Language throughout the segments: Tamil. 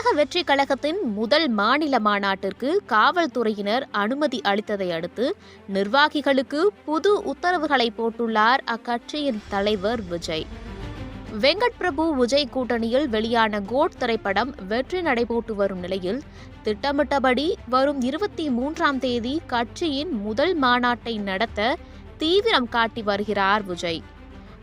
தமிழக வெற்றி கழகத்தின் முதல் மாநில மாநாட்டிற்கு காவல்துறையினர் அனுமதி அளித்ததை அடுத்து நிர்வாகிகளுக்கு புது உத்தரவுகளை போட்டுள்ளார் அக்கட்சியின் தலைவர் விஜய். வெங்கட் பிரபு விஜய் கூட்டணியில் வெளியான கோட் திரைப்படம் வெற்றி நடைபோட்டு வரும் நிலையில் திட்டமிட்டபடி வரும் இருபத்தி மூன்றாம் தேதி கட்சியின் முதல் மாநாட்டை நடத்த தீவிரம் காட்டி வருகிறார் விஜய்.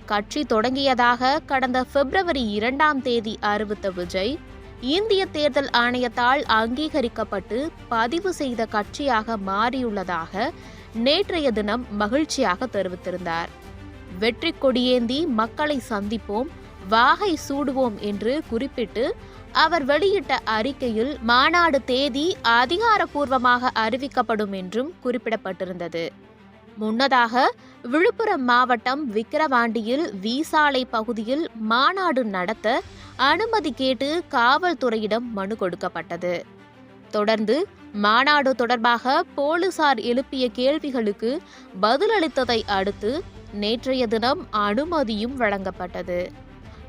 கட்சி தொடங்கியதாக கடந்த பிப்ரவரி இரண்டாம் தேதி அறிவித்த விஜய் இந்திய தேர்தல் ஆணையத்தால் அங்கீகரிக்கப்பட்டு பதிவு செய்த கட்சியாக மாறியுள்ளதாக நேற்றைய தினம் மகிழ்ச்சியாக தெரிவித்திருந்தார். வெற்றி கொடியேந்தி மக்களை சந்திப்போம் வாகை சூடுவோம் என்று குறிப்பிட்டு அவர் வெளியிட்ட அறிக்கையில் மாநாடு தேதி அதிகாரப்பூர்வமாக அறிவிக்கப்படும் என்றும் குறிப்பிடப்பட்டிருந்தது. முன்னதாக விழுப்புரம் மாவட்டம் விக்கிரவாண்டியில் வீசாலை பகுதியில் மாநாடு நடத்த அனுமதி கேட்டு காவல்துறையிடம் மனு கொடுக்கப்பட்டது. தொடர்ந்து மாநாடு தொடர்பாக போலீசார் எழுப்பிய கேள்விகளுக்கு பதிலளித்ததை அடுத்து நேற்றைய தினம் அனுமதியும் வழங்கப்பட்டது.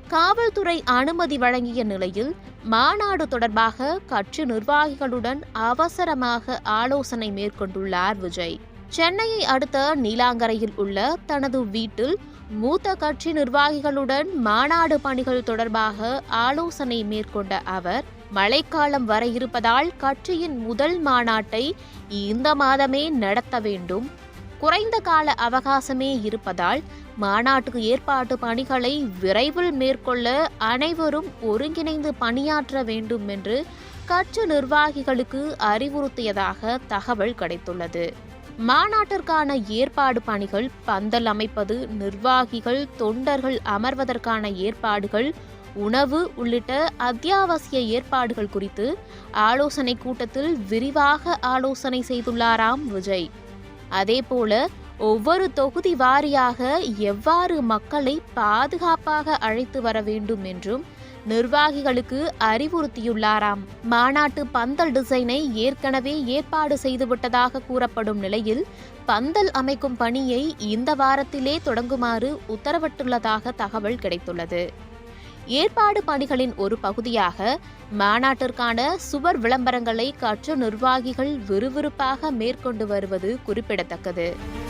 காவல்துறை அனுமதி வழங்கிய நிலையில் மாநாடு தொடர்பாக கட்சி நிர்வாகிகளுடன் அவசரமாக ஆலோசனை மேற்கொண்டுள்ளார் விஜய். சென்னையை அடுத்த நீலாங்கரையில் உள்ள தனது வீட்டில் மூத்த கட்சி நிர்வாகிகளுடன் மாநாடு பணிகள் தொடர்பாக ஆலோசனை மேற்கொண்ட அவர் மழைக்காலம் வர இருப்பதால் கட்சியின் முதல் மாநாட்டை இந்த மாதமே நடத்த வேண்டும். குறைந்த கால அவகாசமே இருப்பதால் மாநாட்டுக்கு ஏற்பாட்டு பணிகளை விரைவில் மேற்கொள்ள அனைவரும் ஒருங்கிணைந்து பணியாற்ற வேண்டும் என்று கட்சி நிர்வாகிகளுக்கு அறிவுறுத்தியதாக தகவல் கிடைத்துள்ளது. மாநாட்டிற்கான ஏற்பாடு பணிகள் பந்தல் அமைப்பது நிர்வாகிகள் தொண்டர்கள் அமர்வதற்கான ஏற்பாடுகள் உணவு உள்ளிட்ட அத்தியாவசிய ஏற்பாடுகள் குறித்து ஆலோசனை கூட்டத்தில் விரிவாக ஆலோசனை செய்துள்ளாராம் விஜய். அதேபோல ஒவ்வொரு தொகுதி வாரியாக எவ்வாறு மக்களை பாதுகாப்பாக அழைத்து வர வேண்டும் என்றும் நிர்வாகிகளுக்கு அறிவுறுத்தியுள்ளாராம். மாநாட்டு பந்தல் டிசைனை ஏற்கனவே ஏற்பாடு செய்துவிட்டதாக கூறப்படும் நிலையில் பந்தல் அமைக்கும் பணியை இந்த வாரத்திலே தொடங்குமாறு உத்தரவிட்டுள்ளதாக தகவல் கிடைத்துள்ளது. ஏற்பாடு பணிகளின் ஒரு பகுதியாக மாநாட்டிற்கான சுவர் விளம்பரங்களை கற்று நிர்வாகிகள் விறுவிறுப்பாக மேற்கொண்டு வருவது குறிப்பிடத்தக்கது.